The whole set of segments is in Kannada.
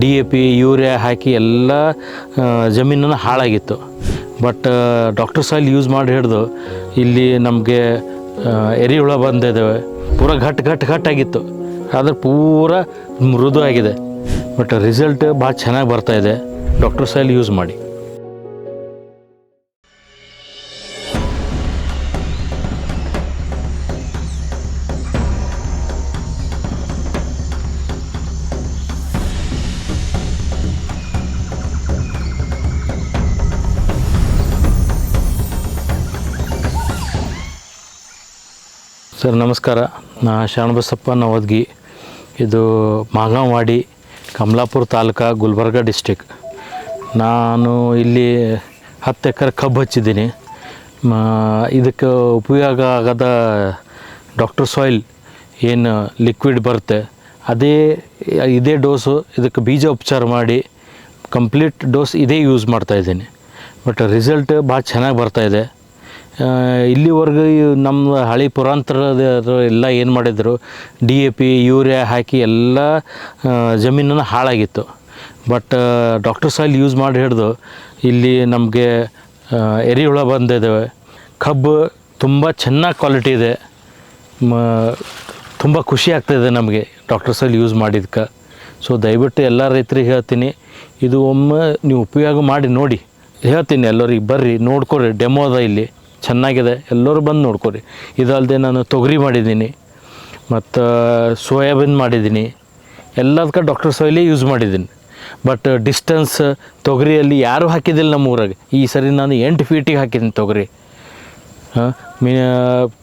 ಡಿ ಎ ಪಿ ಯೂರಿಯಾ ಹಾಕಿ ಎಲ್ಲ ಜಮೀನನ್ನು ಹಾಳಾಗಿತ್ತು. ಬಟ್ ಡಾಕ್ಟರ್ ಸಾಯಿಲ್ ಯೂಸ್ ಮಾಡಿ ಹಿಡಿದು ಇಲ್ಲಿ ನಮಗೆ ಎರಿಹುಳ ಬಂದಿದ್ದಾವೆ ಪೂರ ಘಟ್ ಘಟ್ ಘಟ್ಟಾಗಿತ್ತು ಆದರೆ ಪೂರ ಮೃದು ಆಗಿದೆ. ಬಟ್ ರಿಸಲ್ಟ್ ಭಾಳ ಚೆನ್ನಾಗಿ ಬರ್ತಾ ಇದೆ. ಡಾಕ್ಟರ್ ಸಾಯಿಲ್ ಯೂಸ್ ಮಾಡಿ. ಸರ್, ನಮಸ್ಕಾರ. ನಾ ಶರಣಬಸಪ್ಪ ನವದ್ಗಿ. ಇದು ಮಾಗಾಂವಾಡಿ, ಕಮಲಾಪುರ ತಾಲೂಕು, ಗುಲ್ಬರ್ಗ ಡಿಸ್ಟಿಕ್ ನಾನು ಇಲ್ಲಿ ಹತ್ತು ಎಕರೆ ಕಬ್ಬು ಹಚ್ಚಿದ್ದೀನಿ. ಇದಕ್ಕೆ ಉಪಯೋಗ ಆಗದ ಡಾಕ್ಟರ್ ಸಾಯಿಲ್ ಏನು ಲಿಕ್ವಿಡ್ ಬರುತ್ತೆ. ಅದೇ, ಇದೇ ಡೋಸು ಇದಕ್ಕೆ ಬೀಜ ಉಪಚಾರ ಮಾಡಿ ಕಂಪ್ಲೀಟ್ ಡೋಸ್ ಇದೇ ಯೂಸ್ ಮಾಡ್ತಾಯಿದ್ದೀನಿ ಬಟ್ ರಿಸಲ್ಟ್ ಭಾಳ ಚೆನ್ನಾಗಿ ಬರ್ತಾಯಿದೆ ಇಲ್ಲಿವರೆಗೂ ನಮ್ಮ ಹಳೆ ಪುರಾಂತರದ ಎಲ್ಲ ಏನು ಮಾಡಿದರು ಡಿ ಎ ಪಿ ಯೂರಿಯಾ ಹಾಕಿ ಎಲ್ಲ ಜಮೀನನ್ನು ಹಾಳಾಗಿತ್ತು. ಬಟ್ ಡಾಕ್ಟರ್ ಸಾಯಿಲ್ ಯೂಸ್ ಮಾಡಿ ಹಿಡಿದು ಇಲ್ಲಿ ನಮಗೆ ಎರೆಹುಳ ಬಂದಿದ್ದಾವೆ ಕಬ್ಬು ತುಂಬ ಚೆನ್ನಾಗಿ ಕ್ವಾಲಿಟಿ ಇದೆ. ಮ, ತುಂಬ ಖುಷಿ ಆಗ್ತಾಯಿದೆ ನಮಗೆ ಡಾಕ್ಟರ್ ಸಾಯಿಲ್ ಯೂಸ್ ಮಾಡಿದ್ಕೆ. ಸೊ ದಯವಿಟ್ಟು ಎಲ್ಲ ರೈತರಿಗೆ ಹೇಳ್ತೀನಿ, ಇದು ಒಮ್ಮೆ ನೀವು ಉಪಯೋಗ ಮಾಡಿ ನೋಡಿ. ಹೇಳ್ತೀನಿ ಎಲ್ಲರಿಗೆ ಬರ್ರಿ ನೋಡ್ಕೊರಿ ಡೆಮೋ ಅದ ಇಲ್ಲಿ. ಚೆನ್ನಾಗಿದೆ. ಎಲ್ಲರೂ ಬಂದು ನೋಡ್ಕೊರಿ. ಇದಲ್ಲದೆ ನಾನು ತೊಗರಿ ಮಾಡಿದ್ದೀನಿ. ಮತ್ತು, ಸೋಯಾಬೀನ್ ಮಾಡಿದ್ದೀನಿ. ಎಲ್ಲದಕ್ಕೆ ಡಾಕ್ಟರ್ ಸೋಯಲಿ ಯೂಸ್ ಮಾಡಿದ್ದೀನಿ. ಬಟ್ ಡಿಸ್ಟೆನ್ಸ್ ತೊಗರಿಯಲ್ಲಿ ಯಾರೂ ಹಾಕಿದ್ದಿಲ್ಲ ನಮ್ಮ ಊರಾಗೆ. ಈ ಸರಿ ನಾನು ಎಂಟು ಫೀಟಿಗೆ ಹಾಕಿದ್ದೀನಿ ತೊಗರಿ. ಹಾಂ? ಮೀ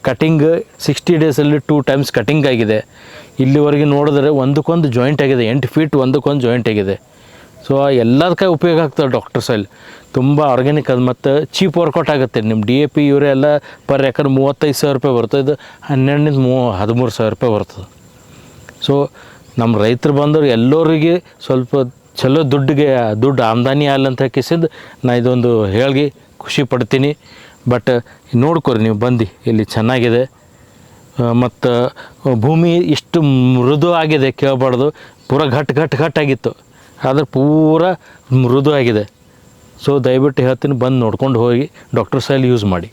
ಕಟಿಂಗ್ ಸಿಕ್ಸ್ಟಿ ಡೇಸಲ್ಲಿ ಟೂ ಟೈಮ್ಸ್ ಕಟಿಂಗ್ ಆಗಿದೆ. ಇಲ್ಲಿವರೆಗೆ ನೋಡಿದ್ರೆ ಒಂದಕ್ಕೊಂದು ಜಾಯಿಂಟ್ ಆಗಿದೆ. ಎಂಟು ಫೀಟ್ ಒಂದಕ್ಕೊಂದು ಜಾಯಿಂಟ್ ಆಗಿದೆ. ಸೊ ಎಲ್ಲದಕ್ಕೆ ಉಪಯೋಗ ಆಗ್ತದೆ ಡಾಕ್ಟರ್ ಸಾಯಿಲ್ ತುಂಬ ಆರ್ಗ್ಯಾನಿಕ್ ಅದು ಮತ್ತು ಚೀಪ್ ವರ್ಕೌಟ್ ಆಗುತ್ತೆ. ನಿಮ್ಮ ಡಿ ಎ ಪಿ ಯೂರಿಯಾ ಎಲ್ಲ ಪರ್ ಎಕರ್ ಮೂವತ್ತೈದು ಸಾವಿರ ರೂಪಾಯಿ ಬರ್ತದೆ. ಇದು ಹನ್ನೆರಡನಿಂದ ಮೂ, ಹದಿಮೂರು ಸಾವಿರ ರೂಪಾಯಿ ಬರ್ತದೆ. ಸೊ ನಮ್ಮ ರೈತರು ಬಂದವರು ಎಲ್ಲರಿಗೆ ಸ್ವಲ್ಪ ಚಲೋ ದುಡ್ಡಿಗೆ, ದುಡ್ಡು ಆಮದಾನಿ ಅಂತ ಕಿಸಿದ್ದು ನಾ ಇದೊಂದು ಹೇಳಿ ಖುಷಿ ಪಡ್ತೀನಿ. ಬಟ್ ನೋಡ್ಕೊರಿ ನೀವು ಬಂದು, ಇಲ್ಲಿ ಚೆನ್ನಾಗಿದೆ. ಮತ್ತು ಭೂಮಿ ಇಷ್ಟು ಮೃದು ಆಗಿದೆ, ಕೇಳಬಾರ್ದು. ಪೂರ ಘಟ್ ಘಟ್ ಘಟ್ ಆಗಿತ್ತು. ಆದರೆ ಪೂರ ಮೃದು ಆಗಿದೆ ಸೊ ದಯವಿಟ್ಟು ಹೇಳ್ತೀನಿ ಬಂದು ನೋಡ್ಕೊಂಡು ಹೋಗಿ ಡಾಕ್ಟರ್ ಸೈಲ್ ಯೂಸ್ ಮಾಡಿ.